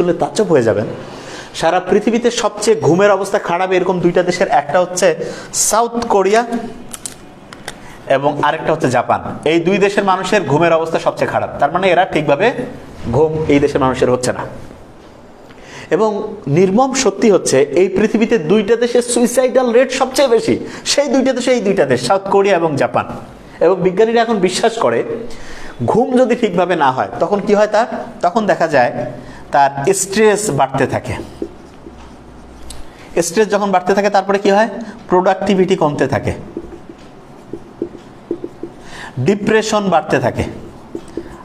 শুনলে তাজ্জব হয়ে যাবেন। সারা পৃথিবীতে সবচেয়ে ঘুমের অবস্থা খারাপ এরকম দুইটা দেশের, একটা হচ্ছে সাউথ কোরিয়া এবং আরেকটা হচ্ছে জাপান। এই দুই দেশের মানুষের ঘুমের অবস্থা সবচেয়ে খারাপ। তার মানে এরা ঠিকভাবে ঘুম এই দেশের মানুষের হচ্ছে না। এবং নির্মম সত্যি হচ্ছে, এই পৃথিবীতে দুইটা দেশের সুইসাইডাল রেট সবচেয়ে বেশি। সেই দুইটা দেশে এই দুইটা দেশ, সাউথ কোরিয়া এবং জাপান। এবং বিজ্ঞানীরা এখন বিশ্বাস করে, ঘুম যদি ঠিকভাবে না হয়, তখন কি হয় তার? তখন দেখা যায় তার স্ট্রেস বাড়তে থাকে। স্ট্রেস যখন বাড়তে থাকে, তারপরে কি হয়? প্রোডাক্টিভিটি কমতে থাকে। ডিপ্রেশন বাড়তে থাকে।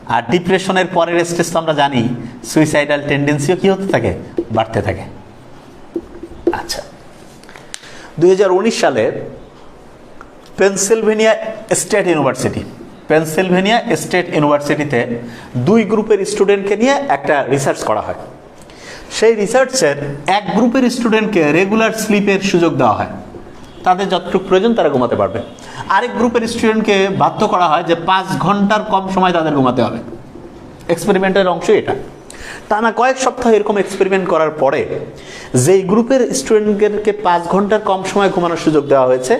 আর ডিপ্রেশনের পরের স্ট্রেস তো আমরা জানি সুইসাইডাল টেন্ডেন্সিও কি হতে থাকে? বাড়তে থাকে। আচ্ছা। দুই সালে Pennsylvania State University. Pennsylvania State ইউনিভার্সিটিতে দুই গ্রুপের স্টুডেন্টকে নিয়ে একটা রিসার্চ করা হয়। সেই রিসার্চের এক গ্রুপের স্টুডেন্টকে রেগুলার স্লিপের সুযোগ দেওয়া হয়। তাদের যতটুকু প্রয়োজন তারা ঘুমাতে পারবে। আরেক গ্রুপের স্টুডেন্টকে বাধ্য করা হয় যে পাঁচ ঘণ্টার কম সময় তাদের ঘুমাতে হবে। এক্সপেরিমেন্টের অংশ এটা। টানা কয়েক সপ্তাহ এরকম এক্সপেরিমেন্ট করার পরে যেই গ্রুপের স্টুডেন্টদেরকে পাঁচ ঘণ্টার কম সময় ঘুমানোর সুযোগ দেওয়া হয়েছে,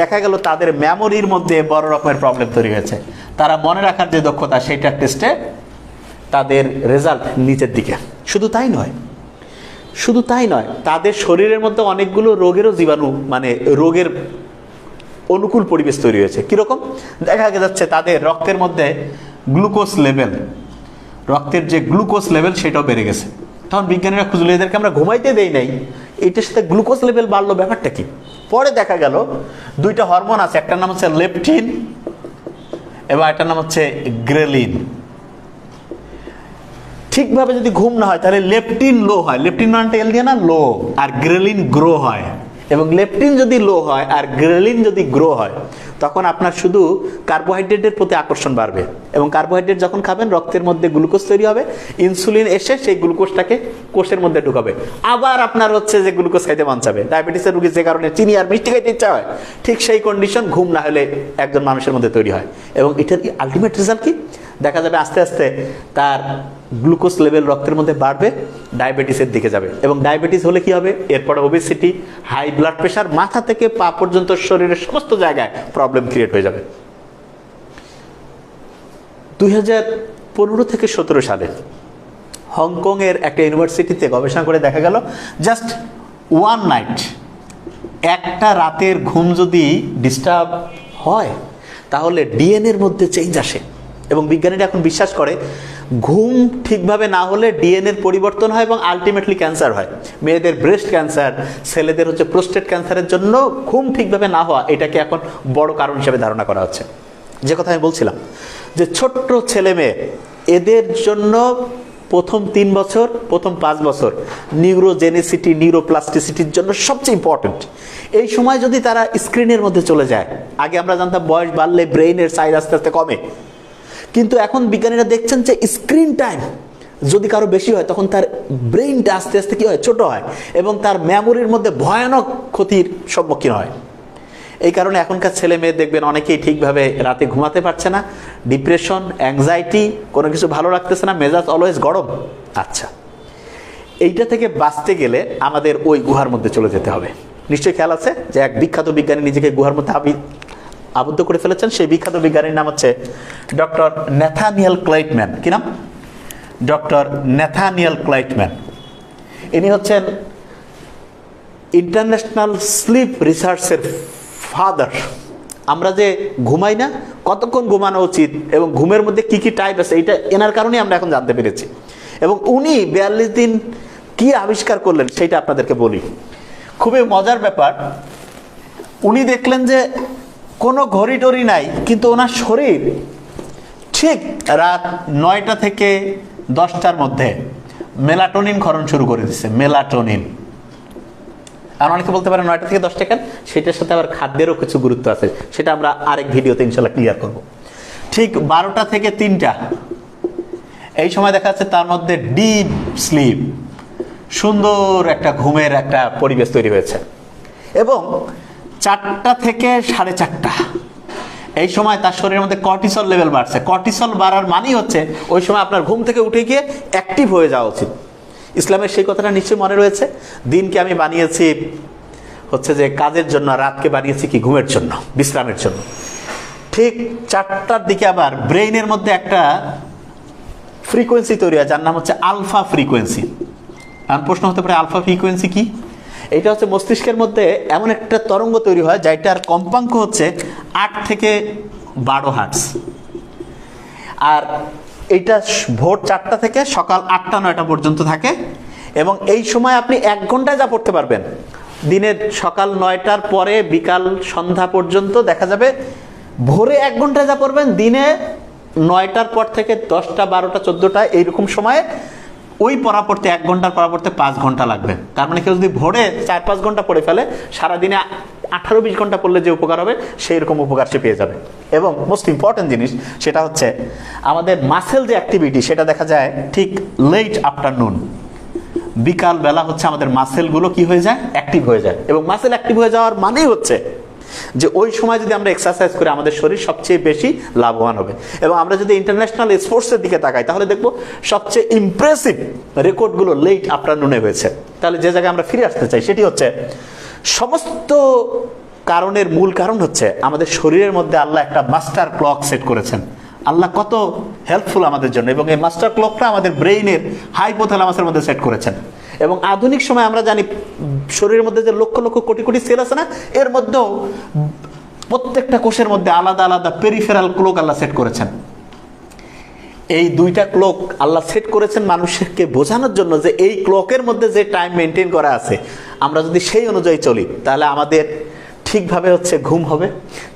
দেখা গেল তাদের মেমোরির মধ্যে বড় রকমের প্রবলেম তৈরি হয়েছে। তারা মনে রাখার যে দক্ষতা, সেইটা টেস্টে তাদের রেজাল্ট নিচের দিকে। শুধু তাই নয়, শুধু তাই নয়, তাদের শরীরের মধ্যে অনেকগুলো রোগেরও জীবাণু মানে রোগের অনুকূল পরিবেশ তৈরি হয়েছে। কীরকম? দেখা যাচ্ছে তাদের রক্তের মধ্যে গ্লুকোজ লেভেল রক্তের যে গ্লুকোজ লেভেল সেটাও বেড়ে গেছে। তখন বিজ্ঞানীরা খুঁজলো, এদেরকে আমরা ঘুমাইতে দেই নাই। এইটার সাথে গ্লুকোজ লেভেল বাড়লো ব্যাপারটা কি? পরে দেখা গেল, দুইটা হরমোন আছে, একটার নাম হচ্ছে লেপটিন এবং একটার নাম হচ্ছে গ্রেলিন ঠিকভাবে যদি ঘুম না হয়, তাহলে লেপটিন লো হয়। লেপটিন মানটা এল দিয়ে না লো আর গ্রেলিন গ্রো হয়। এবং লেপটিন যদি লো হয়, আর গ্রেলিন যদি গ্রো হয়, তখন আপনার শুধু কার্বোহাইড্রেটের প্রতি আকর্ষণ বাড়বে। এবং কার্বোহাইড্রেট যখন খাবেন, রক্তের মধ্যে গ্লুকোজ তৈরি হবে, ইনসুলিন এসে সেই গ্লুকোজটাকে কোষের মধ্যে ঢুকাবে। আবার আপনার হচ্ছে যে গ্লুকোজ খাইতে মন চাবে। ডায়াবেটিসের রুগী যে কারণে চিনি আর মিষ্টি খাইতে ইচ্ছা হয়, ঠিক সেই কন্ডিশন ঘুম না হলে একজন মানুষের মধ্যে তৈরি হয়। এবং এটার কি আলটিমেট রেজাল্ট কি? দেখা যাবে আস্তে আস্তে তার গ্লুকোজ লেভেল রক্তের মধ্যে বাড়বে, ডায়াবেটিসের দিকে যাবে। এবং ডায়াবেটিস হলে কি হবে? এরপরে ওবেসিটি হাই ব্লাড প্রেশার মাথা থেকে পা পর্যন্ত শরীরের সমস্ত জায়গায় প্রবলেম ক্রিয়েট হয়ে যাবে। দুই হাজার পনেরো থেকে সতেরো সালে হংকংয়ের একটা ইউনিভার্সিটিতে গবেষণা করে দেখা গেল জাস্ট ওয়ান নাইট একটা রাতের ঘুম যদি ডিস্টার্ব হয়, তাহলে ডিএনএর মধ্যে চেঞ্জ আসে। এবং বিজ্ঞানীরা এখন বিশ্বাস করে, ঘুম ঠিকভাবে না হলে ডিএনএর পরিবর্তন হয় এবং আলটিমেটলি ক্যান্সার হয়। মেয়েদের ব্রেস্ট ক্যান্সার ছেলেদের হচ্ছে প্রোস্টেট ক্যান্সারের জন্য ঘুম ঠিকভাবে না হওয়া, এটাকে এখন বড় কারণ হিসেবে ধারণা করা হচ্ছে। যে কথা আমি বলছিলাম যে ছোট্ট ছেলে মেয়ে, এদের জন্য প্রথম তিন বছর, প্রথম পাঁচ বছর নিউরোজেনেসিটি, নিউরোপ্লাস্টিসিটির জন্য সবচেয়ে ইম্পর্টেন্ট এই সময় যদি তারা স্ক্রিনের মধ্যে চলে যায়, আগে আমরা জানতাম বয়স বাড়লে ব্রেইনের সাইজ আস্তে আস্তে কমে। কিন্তু এখন বিজ্ঞানীরা দেখছেন যে স্ক্রিন টাইম যদি কারও বেশি হয়, তখন তার ব্রেইনটা আস্তে আস্তে কী হয়? ছোট হয় এবং তার মেমোরির মধ্যে ভয়ানক ক্ষতির সম্মুখীন হয়। এই কারণে এখনকার ছেলে মেয়ে দেখবেন অনেকেই ঠিকভাবে রাতে ঘুমাতে পারছে না। ডিপ্রেশন অ্যাংজাইটি কোনো কিছু ভালো লাগতেছে না, মেজাজ অলওয়েজ গরম। আচ্ছা এইটা থেকে বাঁচতে গেলে আমাদের ওই গুহার মধ্যে চলে যেতে হবে। নিশ্চয়ই খেয়াল আছে যে এক বিখ্যাত বিজ্ঞানী নিজেকে গুহার মধ্যে আবি আবদ্ধ করে ফেলেছেন। সেই বিখ্যাত বিজ্ঞানীর নাম হচ্ছে ডক্টর ন্যাথানিয়াল ক্লাইটম্যান। কি নাম? Doctor Nathaniel Kleitman. ইনি হচ্ছেন ইন্টারন্যাশনাল স্লিপ রিসার্চের ফাদার। আমরা যে ঘুমাই না, কতক্ষণ ঘুমানো উচিত এবং ঘুমের মধ্যে কি কি টাইপ আছে, এটা এনার কারণেই আমরা এখন জানতে পেরেছি। এবং উনি বিয়াল্লিশ দিন কি আবিষ্কার করলেন, সেটা আপনাদেরকে বলি। খুবই মজার ব্যাপার, উনি দেখলেন যে কোনো ঘড়ি টড়ি নাই, কিন্তু ওনার শরীর ঠিক রাত নয়টা থেকে দশটার মধ্যে মেলাটোনিন ক্ষরণ শুরু করে দিচ্ছে মেলাটোনিন। আর অনেকে বলতে পারে নয়টা থেকে দশটা কেন? সেটার সাথে আবার খাদ্যেরও কিছু গুরুত্ব আছে। সেটা আমরা আরেক ভিডিওতে ইনশাল্লাহ ক্লিয়ার করব। ঠিক বারোটা থেকে তিনটা। এই সময় দেখা যাচ্ছে তার মধ্যে ডিপ স্লিপ সুন্দর একটা ঘুমের একটা পরিবেশ তৈরি হয়েছে। এবং চারটা থেকে সাড়ে চারটা। এই সময় তার শরীরের মধ্যে কর্টিসল লেভেল বাড়ছে। কর্টিসল বাড়ার মানেই হচ্ছে ওই সময় আপনার ঘুম থেকে উঠে গিয়ে অ্যাক্টিভ হয়ে যাওয়া উচিত। ইসলামের সেই কথাটা নিশ্চয়ই মনে রয়েছে। দিনকে আমি বানিয়েছি হচ্ছে যে কাজের জন্য রাতকে বানিয়েছি কি ঘুমের জন্য, বিশ্রামের জন্য। ঠিক চারটার দিকে আবার ব্রেইনের মধ্যে একটা ফ্রিকোয়েন্সি তৈরি হয়, যার নাম হচ্ছে আলফা ফ্রিকোয়েন্সি। এখন প্রশ্ন হতে পারে, আলফা ফ্রিকোয়েন্সি কি? এটা হচ্ছে মস্তিষ্কের মধ্যে এমন একটা তরঙ্গ তৈরি হয় যেটার কম্পাঙ্ক হচ্ছে আট থেকে বারো হার্টস আর এইটা ভোর চারটা থেকে সকাল আটটা, নয়টা পর্যন্ত থাকে। এবং এই সময় আপনি এক ঘন্টায় যা পড়তে পারবেন দিনের সকাল নয়টার পরে বিকাল সন্ধ্যা পর্যন্ত দেখা যাবে ভোরে এক ঘন্টায় যা পড়বেন, দিনে নয়টার পর থেকে দশটা, বারোটা, চোদ্দোটা, এইরকম সময়ে ওই পড়া পড়তে এক ঘণ্টার পড়া পড়তে পাঁচ ঘণ্টা লাগবে। তার মানে কেউ যদি ভোরে চার, পাঁচ ঘণ্টা পড়ে ফেলে, সারাদিনে আঠারো, বিশ ঘণ্টা পড়লে যে উপকার হবে সেই রকম উপকার সে পেয়ে যাবে। এবং মোস্ট ইম্পর্টেন্ট জিনিস, সেটা হচ্ছে আমাদের মাসেল যে অ্যাক্টিভিটি সেটা দেখা যায় ঠিক লেট আফটারনুন বিকাল বেলা হচ্ছে আমাদের মাসেলগুলো কি হয়ে যায়? অ্যাক্টিভ হয়ে যায়। এবং মাসেল অ্যাক্টিভ হয়ে যাওয়ার মানেই হচ্ছে যে ওই সময় যদি আমরা এক্সারসাইজ করি আমাদের শরীর সবচেয়ে বেশি লাভবান হবে। এবং আমরা যদি ইন্টারন্যাশনাল স্পোর্টসের দিকে তাকাই, তাহলে দেখব সবচেয়ে ইমপ্রেসিভ রেকর্ডগুলো লেট আফটারনুনে হয়েছে। তাহলে যে জায়গায় আমরা ফিরে আসতে চাই, সেটি হচ্ছে সমস্ত কারণের মূল কারণ হচ্ছে আমাদের শরীরের মধ্যে আল্লাহ একটা মাস্টার ক্লক সেট করেছেন। আল্লাহ কত হেল্পফুল আমাদের জন্য এবং এই মাস্টার ক্লকটা আমাদের ব্রেইনের হাইপোথ্যালামাসের মধ্যে সেট করেছেন। এবং আধুনিক সময় আমরা জানি শরীরের মধ্যে যে লক্ষ লক্ষ কোটি কোটি সেল আছে না, এর মধ্যেও প্রত্যেকটা কোষের মধ্যে আলাদা আলাদা পেরিফেরাল ক্লক আল্লাহ সেট করেছেন। এই দুইটা ক্লক আল্লাহ সেট করেছেন মানুষকে বোঝানোর জন্য যে এই ক্লকের মধ্যে যে টাইম মেনটেন করা আছে। আমরা যদি সেই অনুযায়ী চলি, তাহলে আমাদের ঠিকভাবে হচ্ছে ঘুম হবে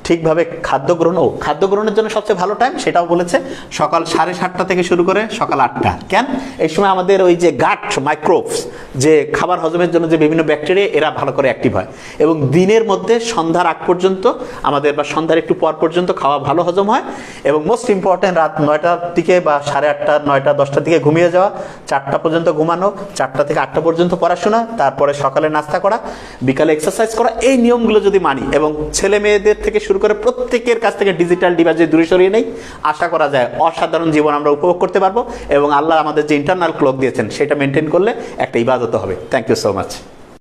ঠিকভাবে খাদ্য গ্রহণ ও খাদ্য গ্রহণের জন্য সবচেয়ে ভালো টাইম সেটাও বলেছে সকাল সাড়ে সাতটা থেকে শুরু করে সকাল আটটা। কেন? এই সময় আমাদের ওই যে গাট মাইক্রোভস যে খাবার হজমের জন্য যে বিভিন্ন ব্যাকটেরিয়া এরা ভালো করে অ্যাক্টিভ হয়। এবং দিনের মধ্যে সন্ধ্যার আগ পর্যন্ত আমাদের বা সন্ধ্যার একটু পর পর্যন্ত খাওয়া ভালো হজম হয় এবং মোস্ট ইম্পর্টেন্ট রাত নয়টার দিকে বা সাড়ে আটটা, নয়টা, দশটার দিকে ঘুমিয়ে যাওয়া, চারটা পর্যন্ত ঘুমানো, চারটা থেকে আটটা পর্যন্ত পড়াশোনা, তারপরে সকালে নাস্তা করা, বিকালে এক্সারসাইজ করা, এই নিয়মগুলো যদি মানি এবং ছেলে মেয়েদের থেকে শুরু করে প্রত্যেকের কাছ থেকে ডিজিটাল ডিভাইস দূরে সরিয়ে নেই, আশা করা যায় অসাধারণ জীবন আমরা উপভোগ করতে পারব এবং আল্লাহ আমাদের যে ইন্টারনাল ক্লক দিয়েছেন, সেটা মেনটেন করলে একটা ইবাদত হবে। Thank you so much